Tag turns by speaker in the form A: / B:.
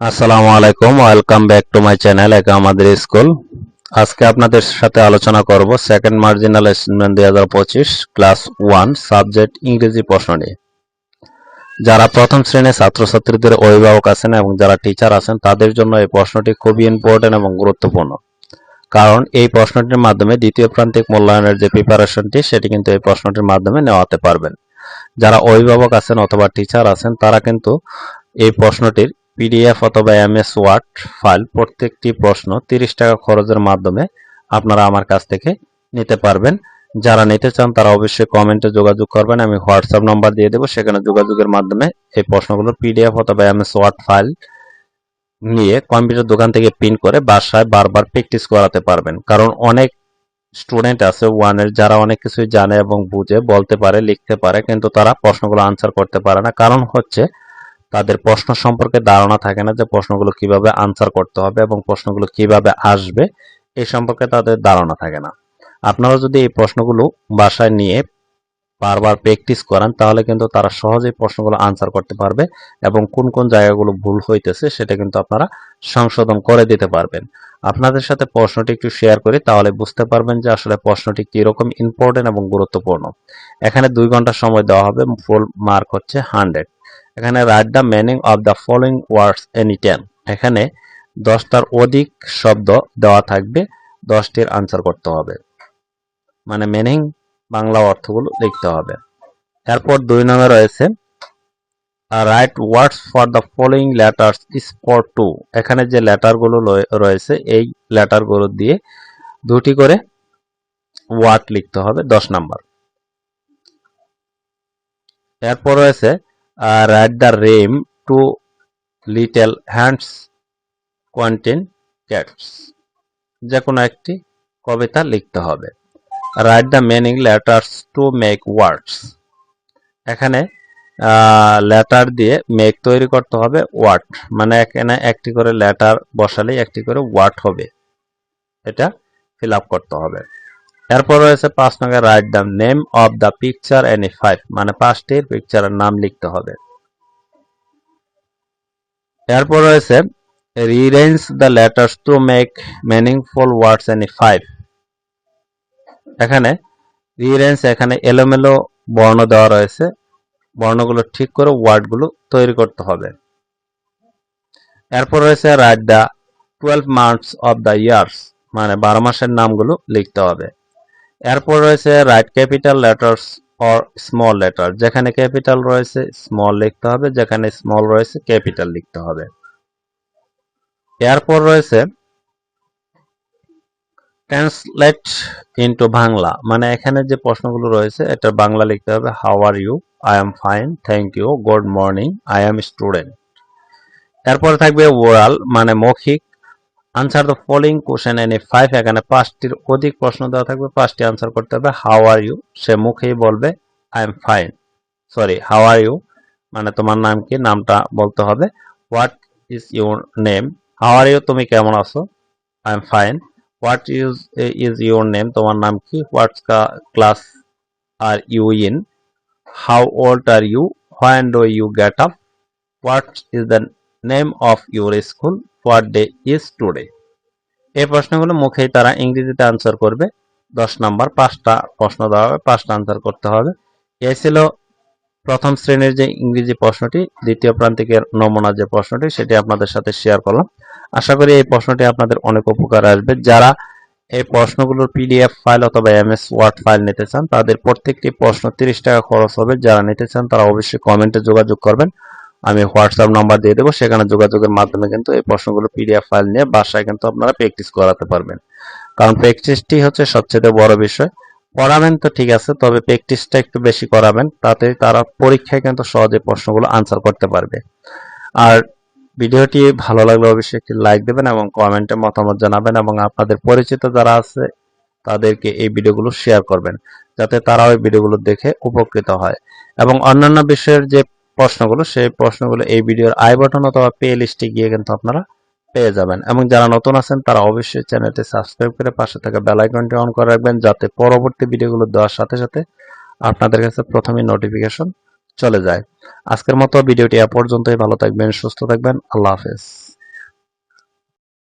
A: আসসালামু আলাইকুম, welcome back to my channel একা আমাদের স্কুল। আজকে আপনাদের সাথে আলোচনা করব সেকেন্ড মার্জিনাল অ্যাসাইনমেন্ট দুই হাজার পঁচিশ ক্লাস ওয়ান সাবজেক্ট ইংরেজি প্রশ্ন নিয়ে। যারা প্রথম শ্রেণির ছাত্রছাত্রীদের অভিভাবক আছেন এবং যারা টিচার আছেন, তাদের জন্য এই প্রশ্নটি খুবই ইম্পর্টেন্ট এবং গুরুত্বপূর্ণ। কারণ এই প্রশ্নটির মাধ্যমে দ্বিতীয় প্রান্তিক মূল্যায়নের যে প্রিপারেশনটি সেটি কিন্তু এই প্রশ্নটির মাধ্যমে নেওয়াতে পারবেন। যারা অভিভাবক আছেন অথবা টিচার আছেন, তারা কিন্তু এই প্রশ্নটির পিডিএফ অথবা এমএস ওয়ার্ড ফাইল প্রত্যেকটি প্রশ্ন তিরিশ টাকা খরচের মাধ্যমে আপনারা আমার কাছ থেকে নিতে পারবেন। যারা নিতে চান তারা অবশ্যই কমেন্টে যোগাযোগ করবেন। আমি হোয়াটসঅ্যাপ নাম্বার দিয়ে দেবো। সেখানে যোগাযোগের মাধ্যমে এই প্রশ্নগুলো পিডিএফ অথবা এমএস ওয়ার্ড ফাইল নিয়ে কম্পিউটার দোকান থেকে প্রিন্ট করে বাসায় বারবার প্র্যাকটিস করাতে পারবেন। কারণ অনেক স্টুডেন্ট আছে ওয়ানের যারা অনেক কিছুই জানে এবং বুঝে, বলতে পারে, লিখতে পারে, কিন্তু তারা প্রশ্নগুলো আনসার করতে পারে না। কারণ হচ্ছে তাদের প্রশ্ন সম্পর্কে ধারণা থাকে না যে প্রশ্নগুলো কীভাবে আনসার করতে হবে এবং প্রশ্নগুলো কীভাবে আসবে এই সম্পর্কে তাদের ধারণা থাকে না। আপনারা যদি এই প্রশ্নগুলো বাসায় নিয়ে বারবার প্র্যাকটিস করান, তাহলে কিন্তু তারা সহজেই প্রশ্নগুলো আনসার করতে পারবে এবং কোন কোন জায়গাগুলো ভুল হইতেছে সেটা কিন্তু আপনারা সংশোধন করে দিতে পারবেন। আপনাদের সাথে প্রশ্নটি একটু শেয়ার করি, তাহলে বুঝতে পারবেন যে আসলে প্রশ্নটি কীরকম ইম্পর্টেন্ট এবং গুরুত্বপূর্ণ। এখানে দুই ঘণ্টা সময় দেওয়া হবে ফুল মার্ক হচ্ছে হান্ড্রেড এখানে write the meaning of the following words any ten এখানে দশটার অধিক শব্দ দেওয়া থাকবে, দশটির আনসার করতে হবে। মানে মিনিং বাংলা অর্থগুলো লিখতে হবে। এরপর দুই নম্বরে রয়েছে write words for the following letters spur to এখানে যে লেটারগুলো রয়েছে, এই লেটারগুলো দিয়ে দুটি করে ওয়ার্ড লিখতে হবে, দশ নাম্বার। এরপর রয়েছে write the rhyme two little hands Quentin cats যে কোনো একটি কবিতা লিখতে হবে। Write the meaning letters to make words এখানে লেটার দিয়ে মেক তৈরি করতে হবে ওয়ার্ড মানে এখানে একটি করে লেটার বসালেই একটি করে ওয়ার্ড হবে। এটা ফিল আপ করতে হবে। এরপর রয়েছে পাঁচ number write the name of the picture any five মানে পাঁচটির পিকচারের নাম লিখতে হবে। এরপর রয়েছে rearrange the letters to make meaningful words any five এখানে রিরেঞ্জ এখানে এলোমেলো বর্ণ দেওয়া রয়েছে, বর্ণগুলো ঠিক করে ওয়ার্ডগুলো তৈরি করতে হবে। এরপর রয়েছে write the twelve months of the years মানে বারো মাসের নামগুলো লিখতে হবে। এরপর রয়েছে write capital letters or small letter যেখানে ক্যাপিটাল রয়েছে স্মল লিখতে হবে, যেখানে স্মল রয়েছে ক্যাপিটাল লিখতে হবে। এরপর রয়েছে ট্রান্সলেট ইনটু বাংলা। মানে এখানে যে প্রশ্নগুলো রয়েছে, এটা বাংলা লিখতে হবে। How are you I am fine thank you good morning I am student এরপর থাকবে ওরাল মানে মৌখিক। Answer the following question any five এখানে পাঁচটির অধিক প্রশ্ন দেওয়া থাকবে, পাঁচটি আনসার করতে হবে। হাউ আর ইউ সে মুখেই বলবে I am fine sorry how are you মানে তোমার নাম কি? নামটা বলতে হবে। What is your name how are you তুমি কেমন আছো? I am fine what is is your name তোমার নাম কি? What's class are you in how old are you when do you get up what is the name of your school what day is today এই প্রশ্নগুলো মুখেই তারা ইংরেজিতে answer করবে। দশ নাম্বার, পাঁচটা প্রশ্ন দেওয়া হবে, পাঁচটা আনসার করতে হবে। এই ছিল প্রথম শ্রেণির যে ইংরেজি প্রশ্নটি, দ্বিতীয় প্রান্তিকের নমুনা যে প্রশ্নটি, সেটি আপনাদের সাথে শেয়ার করলাম। আশা করি এই প্রশ্নটি আপনাদের অনেক উপকার আসবে। যারা এই প্রশ্নগুলোর পিডিএফ ফাইল অথবা এমএস ওয়ার্ড ফাইল নিতে চান, তাদের প্রত্যেকটি প্রশ্ন তিরিশ টাকা খরচ হবে। যারা নিতে চান, তারা অবশ্যই কমেন্টে যোগাযোগ করবেন। আমি হোয়াটসঅ্যাপ নাম্বার দিয়ে দেবো, সেখানে যোগাযোগের মাধ্যমে কিন্তু এই প্রশ্নগুলো পিডিএফ ফাইল নিয়ে বাসায় কিন্তু আপনারা প্র্যাকটিস করাতে পারবেন। কারণ প্র্যাকটিসটি হচ্ছে সবচেয়ে বড় বিষয়। পড়াবেন তো ঠিক আছে, তবে প্র্যাকটিসটা একটু বেশি করাবেন, তাতে তারা পরীক্ষায় কিন্তু সহজে প্রশ্নগুলো আনসার করতে পারবে। আর ভিডিওটি ভালো লাগলে অবশ্যই একটি লাইক দেবেন এবং কমেন্টে মতামত জানাবেন এবং আপনাদের পরিচিত যারা আছে, তাদেরকে এই ভিডিওগুলো শেয়ার করবেন, যাতে তারা ওই ভিডিওগুলো দেখে উপকৃত হয়। এবং অন্যান্য বিষয়ের যে প্রশ্নগুলো, সেই প্রশ্নগুলো এই ভিডিওর আই বাটন অথবা পে লিস্টে গিয়ে কিন্তু আপনারা পেয়ে যাবেন। এবং যারা নতুন আছেন, তারা অবশ্যই চ্যানেলটি সাবস্ক্রাইব করে পাশে থাকা বেল আইকনটি অন করে রাখবেন, যাতে পরবর্তী ভিডিওগুলো দেওয়ার সাথে সাথে আপনাদের কাছে প্রথমে নোটিফিকেশন চলে যায়। আজকের মতো ভিডিওটি এ পর্যন্তই। ভালো থাকবেন, সুস্থ থাকবেন। আল্লাহ হাফেজ।